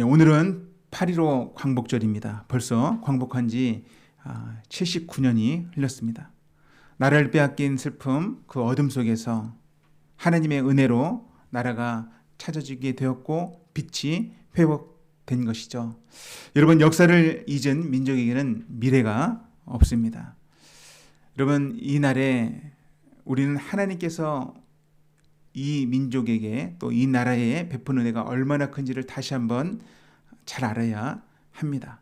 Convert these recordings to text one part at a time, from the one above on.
예, 오늘은 8.15 광복절입니다. 벌써 광복한 지 79년이 아, 흘렀습니다. 나라를 빼앗긴 슬픔, 그 어둠 속에서 하나님의 은혜로 나라가 찾아지게 되었고 빛이 회복된 것이죠. 여러분 역사를 잊은 민족에게는 미래가 없습니다. 여러분 이 날에 우리는 하나님께서 이 민족에게 또 이 나라에 베푼 은혜가 얼마나 큰지를 다시 한번 잘 알아야 합니다.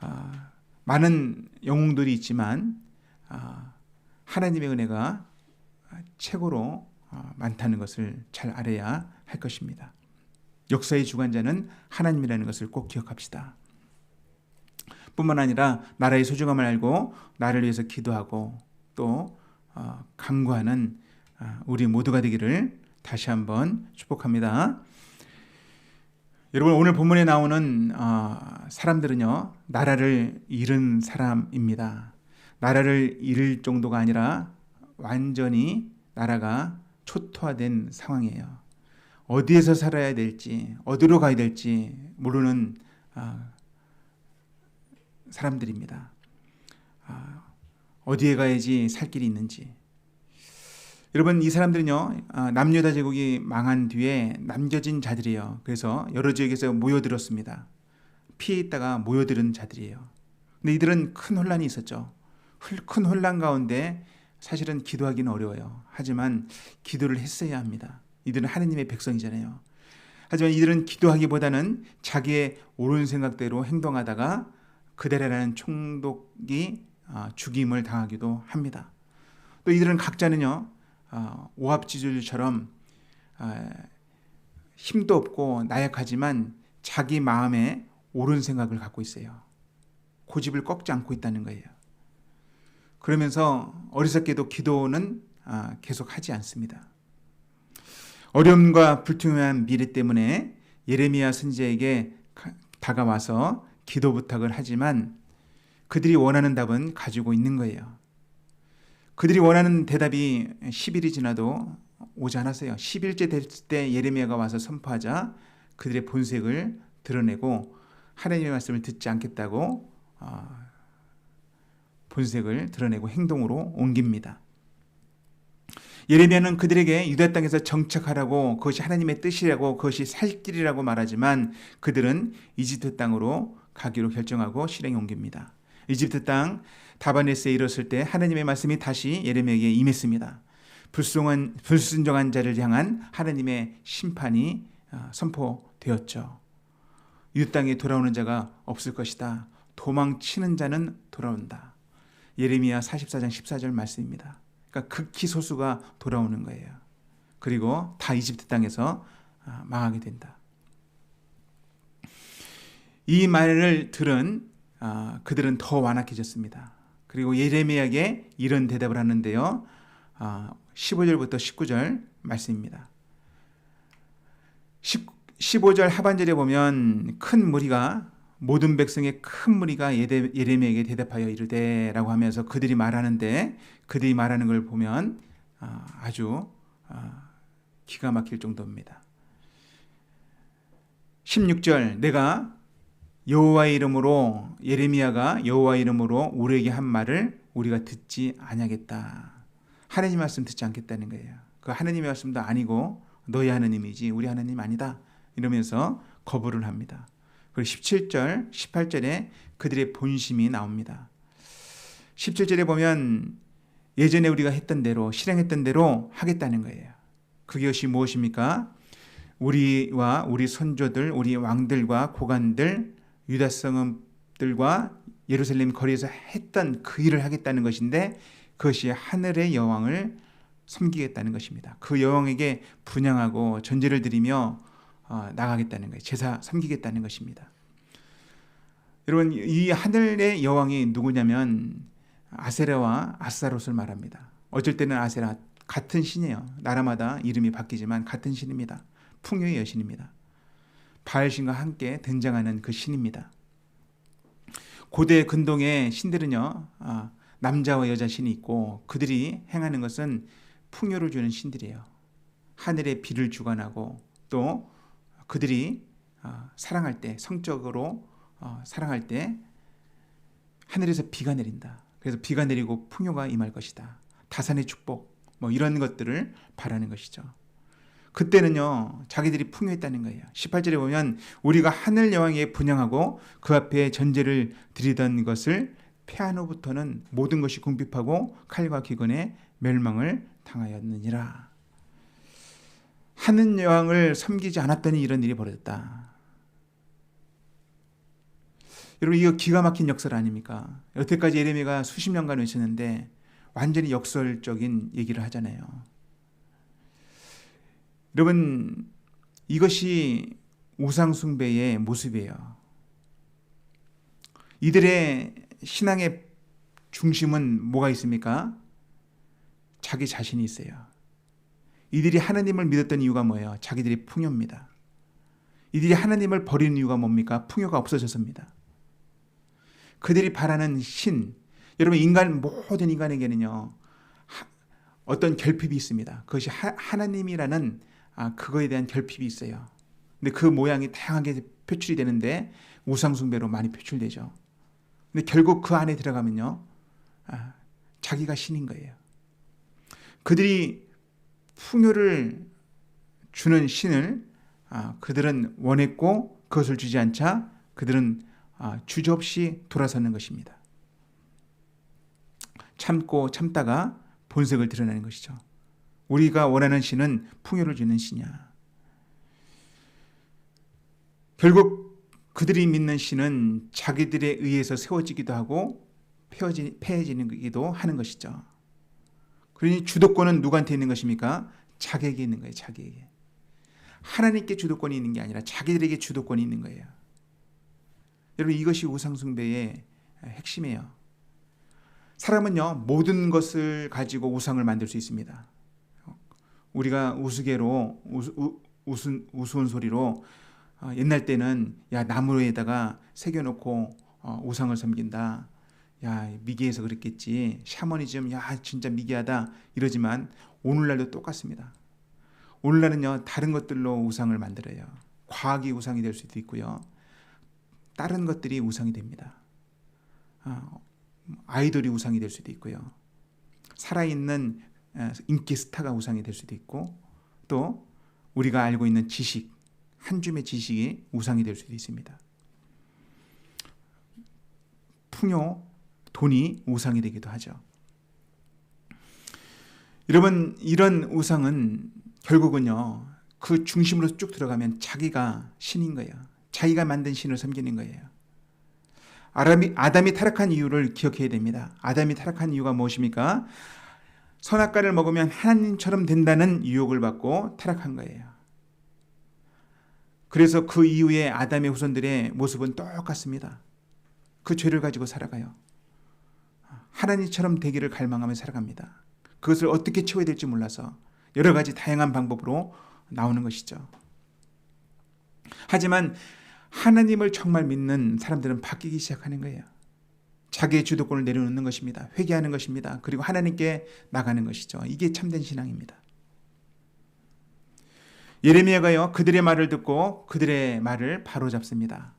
아, 많은 영웅들이 있지만 아, 하나님의 은혜가 최고로 아, 많다는 것을 잘 알아야 할 것입니다. 역사의 주관자는 하나님이라는 것을 꼭 기억합시다. 뿐만 아니라 나라의 소중함을 알고 나를 위해서 기도하고 또 어, 강구하는 아, 우리 모두가 되기를 다시 한번 축복합니다. 여러분 오늘 본문에 나오는 어, 사람들은요 나라를 잃은 사람입니다. 나라를 잃을 정도가 아니라 완전히 나라가 초토화된 상황이에요. 어디에서 살아야 될지 어디로 가야 될지 모르는 어, 사람들입니다. 어디에 가야지 살 길이 있는지 여러분 이 사람들은요 아, 남유다 제국이 망한 뒤에 남겨진 자들이에요. 그래서 여러 지역에서 모여들었습니다. 피해 있다가 모여들은 자들이에요. 근데 이들은 큰 혼란이 있었죠. 큰 혼란 가운데 사실은 기도하기는 어려워요. 하지만 기도를 했어야 합니다. 이들은 하느님의 백성이잖아요. 하지만 이들은 기도하기보다는 자기의 옳은 생각대로 행동하다가 그대라는 총독이 아, 죽임을 당하기도 합니다. 또 이들은 각자는요 어, 오합지졸처럼 어, 힘도 없고 나약하지만 자기 마음에 옳은 생각을 갖고 있어요. 고집을 꺾지 않고 있다는 거예요. 그러면서 어리석게도 기도는 아, 계속 하지 않습니다. 어려움과 불투명한 미래 때문에 예레미야 선지자에게 다가와서 기도 부탁을 하지만 그들이 원하는 답은 가지고 있는 거예요. 그들이 원하는 대답이 10일이 지나도 오지 않았어요. 10일째 됐을 때 예레미야가 와서 선포하자 그들의 본색을 드러내고 하나님의 말씀을 듣지 않겠다고 어, 본색을 드러내고 행동으로 옮깁니다. 예레미야는 그들에게 유다 땅에서 정착하라고 그것이 하나님의 뜻이라고 그것이 살 길이라고 말하지만 그들은 이집트 땅으로 가기로 결정하고 실행에 옮깁니다. 이집트 땅 다바네스에 이르렀을 때 하나님의 말씀이 다시 예레미야에게 임했습니다. 불순한, 불순종한 자를 향한 하나님의 심판이 어, 선포되었죠. 이 땅에 돌아오는 자가 없을 것이다. 도망치는 자는 돌아온다. 예레미야 44장 14절 말씀입니다. 그러니까 극히 소수가 돌아오는 거예요. 그리고 다 이집트 땅에서 어, 망하게 된다. 이 말을 들은 어, 그들은 더 완악해졌습니다. 그리고 예레미야에게 이런 대답을 하는데요. 15절부터 아, 19절 말씀입니다. 15절 하반절에 보면 큰 무리가 모든 백성의 큰 무리가 예레미야에게 대답하여 이르되라고 하면서 그들이 말하는데 그들이 말하는 걸 보면 아, 아주 아, 기가 막힐 정도입니다. 16절 내가 여호와의 이름으로 예레미야가 여호와 이름으로 우리에게 한 말을 우리가 듣지 아니하겠다. 하나님 말씀 듣지 않겠다는 거예요. 그 하나님의 말씀도 아니고 너희 하나님이지 우리 하나님 아니다. 이러면서 거부를 합니다. 그리고 17절, 18절에 그들의 본심이 나옵니다. 17절에 보면 예전에 우리가 했던 대로 실행했던 대로 하겠다는 거예요. 그것이 무엇입니까? 우리와 우리 선조들, 우리 왕들과 고관들 유다 성읍들과 예루살렘 거리에서 했던 그 일을 하겠다는 것인데 그것이 하늘의 여왕을 섬기겠다는 것입니다. 그 여왕에게 분양하고 전제를 드리며 어, 나가겠다는 거예요. 제사 섬기겠다는 것입니다. 여러분 이 하늘의 여왕이 누구냐면 아세라와 아스타롯을 말합니다. 어쩔 때는 아세라 같은 신이에요. 나라마다 이름이 바뀌지만 같은 신입니다. 풍요의 여신입니다. 바알신과 함께 등장하는 그 신입니다. 고대 근동의 신들은요, 아, 남자와 여자 신이 있고 그들이 행하는 것은 풍요를 주는 신들이에요. 하늘의 비를 주관하고 또 그들이 어, 사랑할 때 성적으로 어, 사랑할 때 하늘에서 비가 내린다. 그래서 비가 내리고 풍요가 임할 것이다. 다산의 축복 뭐 이런 것들을 바라는 것이죠. 그때는요 자기들이 풍요했다는 거예요. 18절에 보면 우리가 하늘 여왕에 분양하고 그 앞에 전제를 드리던 것을 패한 후부터는 모든 것이 궁핍하고 칼과 기근에 멸망을 당하였느니라. 하늘 여왕을 섬기지 않았더니 이런 일이 벌어졌다. 여러분 이거 기가 막힌 역설 아닙니까? 여태까지 예레미야가 수십 년간 외쳤는데 완전히 역설적인 얘기를 하잖아요. 여러분 이것이 우상 숭배의 모습이에요. 이들의 신앙의 중심은 뭐가 있습니까? 자기 자신이 있어요. 이들이 하나님을 믿었던 이유가 뭐예요? 자기들이 풍요입니다. 이들이 하나님을 버리는 이유가 뭡니까? 풍요가 없어져서입니다. 그들이 바라는 신, 여러분 인간 모든 인간에게는요 어떤 결핍이 있습니다. 그것이 하, 나님이라는 아, 그거에 대한 결핍이 있어요. 근데 그 모양이 다양하게 표출이 되는데 우상숭배로 많이 표출되죠. 근데 결국 그 안에 들어가면요 아, 자기가 신인 거예요. 그들이 풍요를 주는 신을 아, 그들은 원했고 그것을 주지 않자 그들은 아, 주저없이 돌아서는 것입니다. 참고 참다가 본색을 드러내는 것이죠. 우리가 원하는 신은 풍요를 주는 신이야. 결국 그들이 믿는 신은 자기들에 의해서 세워지기도 하고 폐해지기도 하는 것이죠. 그러니 주도권은 누구한테 있는 것입니까? 자기에게 있는 거예요. 자기에게. 하나님께 주도권이 있는 게 아니라 자기들에게 주도권이 있는 거예요. 여러분 이것이 우상숭배의 핵심이에요. 사람은요 모든 것을 가지고 우상을 만들 수 있습니다. 우리가 우스개로 우스, 우스, 우스운 소리로 어, 옛날 때는 야 나무에다가 새겨놓고 어, 우상을 섬긴다. 야 미개해서 그랬겠지. 샤머니즘 야 진짜 미개하다 이러지만 오늘날도 똑같습니다. 오늘날은요 다른 것들로 우상을 만들어요. 과학이 우상이 될 수도 있고요. 다른 것들이 우상이 됩니다. 어, 아이돌이 우상이 될 수도 있고요. 살아있는 어, 인기 스타가 우상이 될 수도 있고 또 우리가 알고 있는 지식, 한 줌의 지식이 우상이 될 수도 있습니다. 풍요, 돈이 우상이 되기도 하죠. 여러분 이런 우상은 결국은요 그 중심으로 쭉 들어가면 자기가 신인 거예요. 자기가 만든 신을 섬기는 거예요. 아담이, 아담이 타락한 이유를 기억해야 됩니다. 아담이 타락한 이유가 무엇입니까? 선악과를 먹으면 하나님처럼 된다는 유혹을 받고 타락한 거예요. 그래서 그 이후에 아담의 후손들의 모습은 똑같습니다. 그 죄를 가지고 살아가요. 하나님처럼 되기를 갈망하며 살아갑니다. 그것을 어떻게 채워야 될지 몰라서 여러 가지 다양한 방법으로 나오는 것이죠. 하지만 하나님을 정말 믿는 사람들은 바뀌기 시작하는 거예요. 자기의 주도권을 내려놓는 것입니다. 회개하는 것입니다. 그리고 하나님께 나가는 것이죠. 이게 참된 신앙입니다. 예레미야가요 그들의 말을 듣고 그들의 말을 바로잡습니다.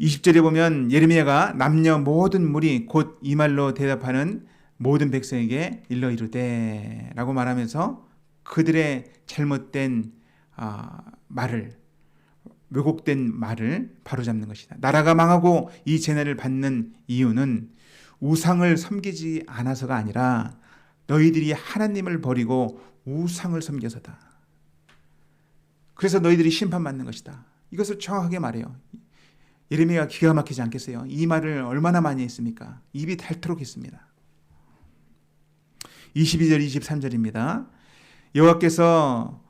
20절에 보면 예레미야가 남녀 모든 물이 곧이 말로 대답하는 모든 백성에게 일러 이르되라고 말하면서 그들의 잘못된 아, 말을 왜곡된 말을 바로잡는 것이다. 나라가 망하고 이 재난을 받는 이유는 우상을 섬기지 않아서가 아니라 너희들이 하나님을 버리고 우상을 섬겨서다. 그래서 너희들이 심판받는 것이다. 이것을 정확하게 말해요. 예레미야 기가 막히지 않겠어요? 이 말을 얼마나 많이 했습니까? 입이 닳도록 했습니다. 22절 23절입니다. 여호와께서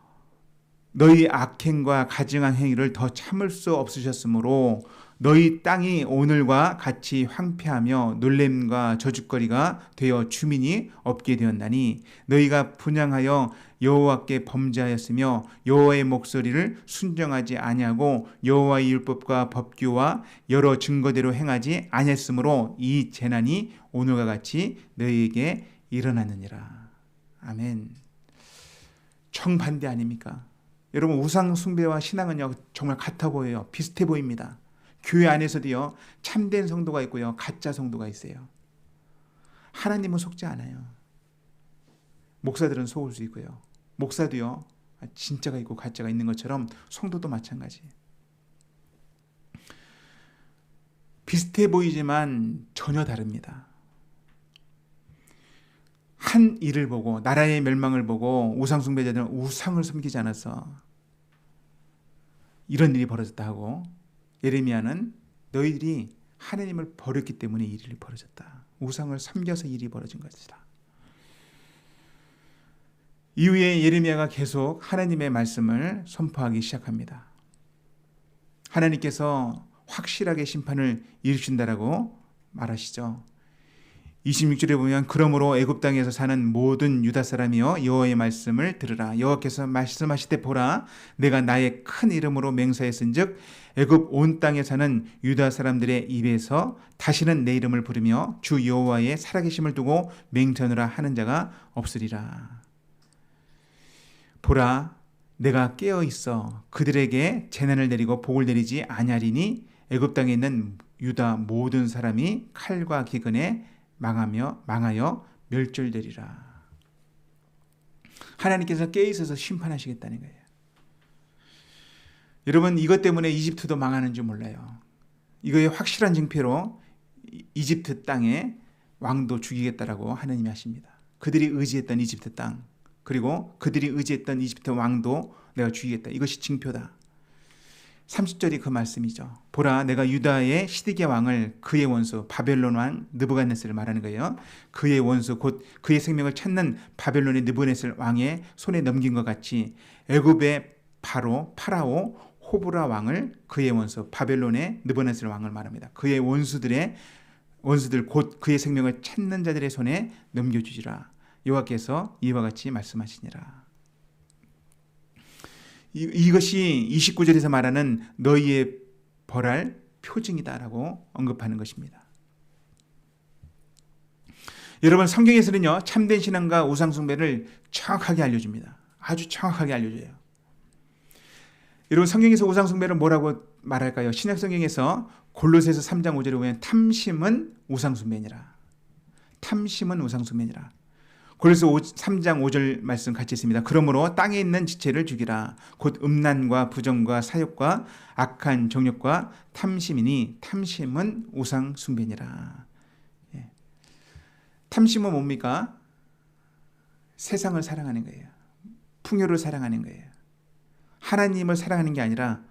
너희 악행과 가증한 행위를 더 참을 수 없으셨으므로 너희 땅이 오늘과 같이 황폐하며 놀램과 저주거리가 되어 주민이 없게 되었나니 너희가 분양하여 여호와께 범죄하였으며 여호와의 목소리를 순정하지 아니하고 여호와의 율법과 법규와 여러 증거대로 행하지 아니했으므로 이 재난이 오늘과 같이 너희에게 일어나느니라. 아멘. 정반대 아닙니까? 여러분 우상 숭배와 신앙은요 정말 같아 보여요. 비슷해 보입니다. 교회 안에서도요 참된 성도가 있고요 가짜 성도가 있어요. 하나님은 속지 않아요. 목사들은 속을 수 있고요. 목사도요 진짜가 있고 가짜가 있는 것처럼 성도도 마찬가지. 비슷해 보이지만 전혀 다릅니다. 한 일을 보고 나라의 멸망을 보고 우상 숭배자들은 우상을 섬기지 않아서 이런 일이 벌어졌다 하고 예레미야는 너희들이 하나님을 버렸기 때문에 이 일이 벌어졌다. 우상을 섬겨서 일이 벌어진 것이다. 이후에 예레미야가 계속 하나님의 말씀을 선포하기 시작합니다. 하나님께서 확실하게 심판을 이루신다라고 말하시죠. 26절에 보면 그러므로 애굽 땅에서 사는 모든 유다 사람이여 여호와의 말씀을 들으라. 여호와께서 말씀하시되 보라. 내가 나의 큰 이름으로 맹세했은즉 애굽 온 땅에 사는 유다 사람들의 입에서 다시는 내 이름을 부르며 주 여호와의 살아계심을 두고 맹전하라 하는 자가 없으리라. 보라 내가 깨어 있어 그들에게 재난을 내리고 복을 내리지 아냐리니 애굽 땅에 있는 유다 모든 사람이 칼과 기근에 망하며 망하여 멸절되리라. 하나님께서 깨 있어서 심판하시겠다는 거예요. 여러분 이것 때문에 이집트도 망하는 줄 몰라요. 이거의 확실한 증표로 이집트 땅에 왕도 죽이겠다라고 하나님이 하십니다. 그들이 의지했던 이집트 땅 그리고 그들이 의지했던 이집트 왕도 내가 죽이겠다. 이것이 징표다. 30절이 그 말씀이죠. 보라 내가 유다의 시드기야 왕을 그의 원수 바벨론 왕 느부갓네스를 말하는 거예요. 그의 원수 곧 그의 생명을 찾는 바벨론의 느부갓네스 왕의 손에 넘긴 것 같이 애굽의 바로 파라오 호브라 왕을 그의 원수 바벨론의 느부갓네스 왕을 말합니다. 그의 원수들의 원수들 곧 그의 생명을 찾는 자들의 손에 넘겨주지라 여호와께서 이와 같이 말씀하시니라. 이것이 29절에서 말하는 너희의 벌할 표징이다라고 언급하는 것입니다. 여러분 성경에서는요 참된 신앙과 우상 숭배를 정확하게 알려줍니다. 아주 정확하게 알려줘요. 여러분 성경에서 우상 숭배를 뭐라고 말할까요? 신약 성경에서 골로새서 3장 5절에 보면 탐심은 우상 숭배니라. 탐심은 우상 숭배니라. 그래서 3장 5절 말씀 같이 있습니다. 그러므로 땅에 있는 지체를 죽이라. 곧 음란과 부정과 사욕과 악한 정욕과 탐심이니 탐심은 우상 숭배니라. 예. 탐심은 뭡니까? 세상을 사랑하는 거예요. 풍요를 사랑하는 거예요. 하나님을 사랑하는 게 아니라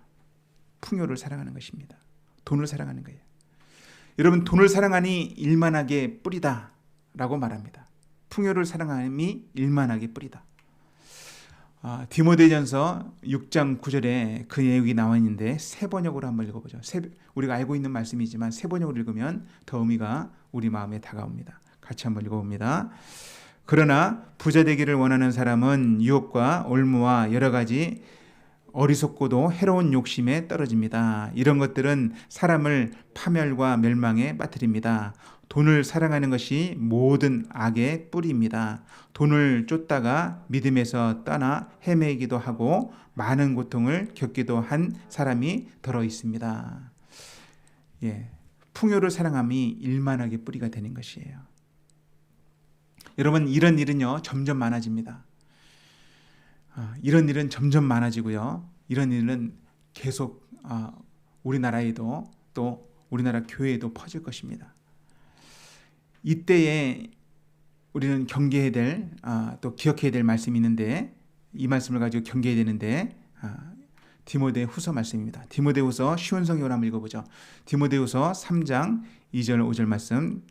풍요를 사랑하는 것입니다. 돈을 사랑하는 거예요. 여러분 돈을 사랑하니 일만하게 뿌리다라고 말합니다. 풍요를 사랑함이 일만하게 뿌리다. 아, 디모데전서 6장 9절에 그 내용이 나와 있는데 세 번역으로 한번 읽어보죠. 세, 우리가 알고 있는 말씀이지만 세 번역으로 읽으면 더 의미가 우리 마음에 다가옵니다. 같이 한번 읽어봅니다. 그러나 부자 되기를 원하는 사람은 유혹과 올무와 여러 가지 어리석고도 해로운 욕심에 떨어집니다. 이런 것들은 사람을 파멸과 멸망에 빠뜨립니다. 돈을 사랑하는 것이 모든 악의 뿌리입니다. 돈을 쫓다가 믿음에서 떠나 헤매기도 하고 많은 고통을 겪기도 한 사람이 들어 있습니다. 예. 풍요를 사랑함이 일만하게 뿌리가 되는 것이에요. 여러분 이런 일은요 점점 많아집니다. 아, 이런 일은 점점 많아지고요. 이런 일은 계속 아, 우리나라에도 또 우리나라 교회에도 퍼질 것입니다. 이때에 우리는 경계해야 될, 아, 또 기억해야 될 말씀이 있는데 이 말씀을 가지고 경계해야 되는데 아, 디모데 후서 말씀입니다. 디모데 후서 쉬운 성경으로 읽어보죠. 디모데 후서 3장 2절 5절 말씀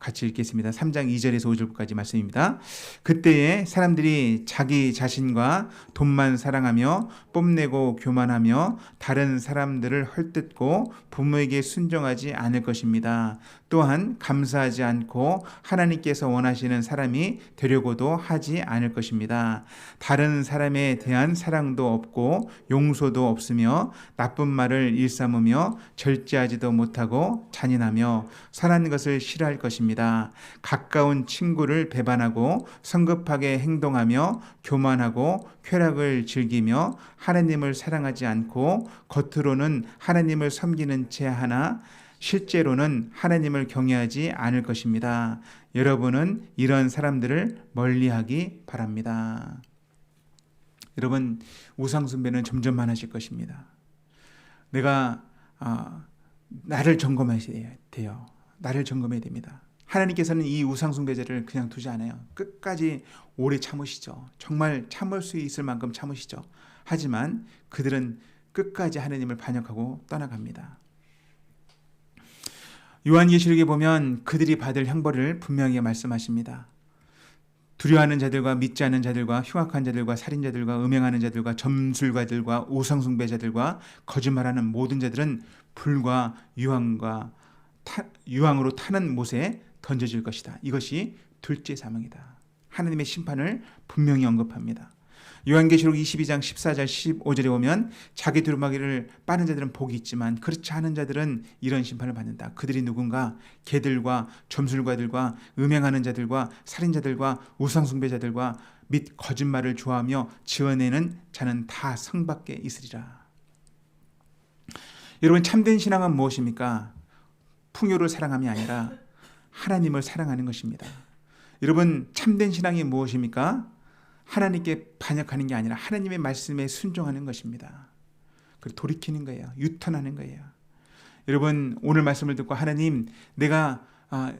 같이 읽겠습니다. 3장 2절에서 5절까지 말씀입니다. 그때에 사람들이 자기 자신과 돈만 사랑하며 뽐내고 교만하며 다른 사람들을 헐뜯고 부모에게 순종하지 않을 것입니다. 또한 감사하지 않고 하나님께서 원하시는 사람이 되려고도 하지 않을 것입니다. 다른 사람에 대한 사랑도 없고 용서도 없으며 나쁜 말을 일삼으며 절제하지도 못하고 잔인하며 선한 것을 싫어할 것입니다. 것입니다. 가까운 친구를 배반하고 성급하게 행동하며 교만하고 쾌락을 즐기며 하나님을 사랑하지 않고 겉으로는 하나님을 섬기는 채 하나 실제로는 하나님을 경외하지 않을 것입니다. 여러분은 이런 사람들을 멀리하기 바랍니다. 여러분 우상 숭배는 점점 많아질 것입니다. 내가 아, 나를 점검해야 돼요. 나를 점검해야 됩니다. 하나님께서는 이 우상 숭배자를 그냥 두지 않아요. 끝까지 오래 참으시죠. 정말 참을 수 있을 만큼 참으시죠. 하지만 그들은 끝까지 하나님을 반역하고 떠나갑니다. 요한계시록에 보면 그들이 받을 형벌을 분명히 말씀하십니다. 두려워하는 자들과 믿지 않는 자들과 흉악한 자들과 살인자들과 음행하는 자들과 점술가들과 우상숭배자들과 거짓말하는 모든 자들은 불과 유황과 타, 유황으로 타는 못에 던져질 것이다. 이것이 둘째 사망이다. 하나님의 심판을 분명히 언급합니다. 요한계시록 22장 14절 15절에 보면 자기 두루마기를 빠는 자들은 복이 있지만 그렇지 않은 자들은 이런 심판을 받는다. 그들이 누군가 개들과 점술가들과 음행하는 자들과 살인자들과 우상숭배자들과 및 거짓말을 좋아하며 지어내는 자는 다 성 밖에 있으리라. 여러분 참된 신앙은 무엇입니까? 풍요를 사랑함이 아니라 하나님을 사랑하는 것입니다. 여러분 참된 신앙이 무엇입니까? 하나님께 반역하는 게 아니라 하나님의 말씀에 순종하는 것입니다. 그 돌이키는 거예요. 유턴하는 거예요. 여러분 오늘 말씀을 듣고 하나님 내가 아,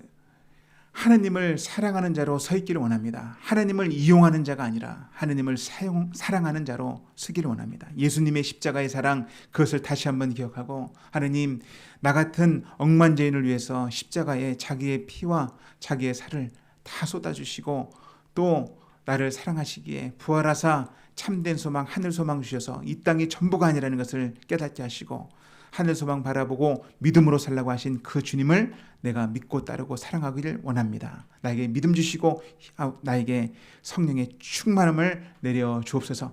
하나님을 사랑하는 자로 서 있기를 원합니다. 하나님을 이용하는 자가 아니라 하나님을 사용, 사랑하는 자로 서기를 원합니다. 예수님의 십자가의 사랑 그것을 다시 한번 기억하고 하나님 나 같은 억만죄인을 위해서 십자가에 자기의 피와 자기의 살을 다 쏟아주시고 또 나를 사랑하시기에 부활하사 참된 소망 하늘 소망 주셔서 이 땅이 전부가 아니라는 것을 깨닫게 하시고 하늘 소망 바라보고 믿음으로 살라고 하신 그 주님을 내가 믿고 따르고 사랑하기를 원합니다. 나에게 믿음 주시고 나에게 성령의 충만함을 내려 주옵소서.